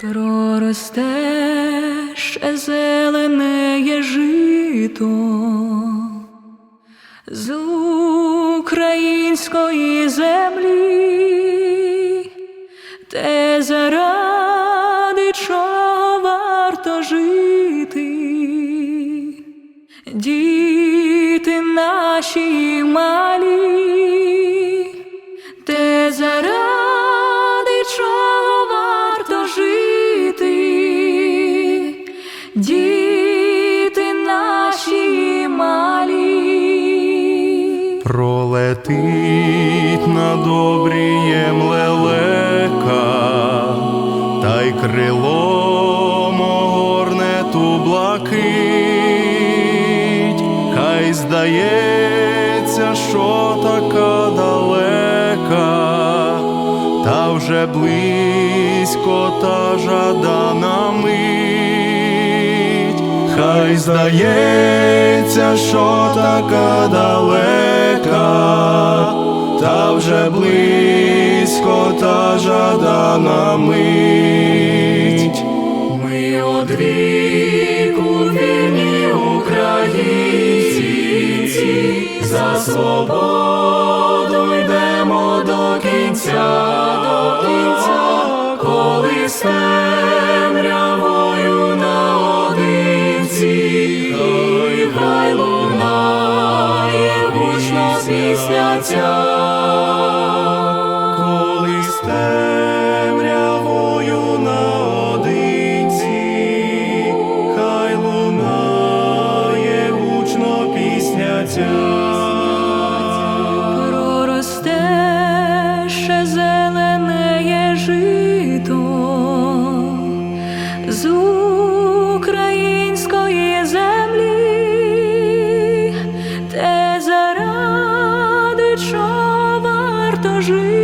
Проросте ще зелене жито. З української землі, те заради чого варто жити, діти наші малі, Пролетить над обрієм лелека, та й крилом огорне ту блакить, хай здається, що така далека, та вже близько та жадана мить, хай здається, що така далека, та вже близько та жадана мить. Ми од віку вільні українці, за свободу йдемо до кінця, до кінця, коли стане праця, коли з на наодинці, хай лунає гучно пісня ця. Проросте ще зелене з української землі. те zará що варто жити.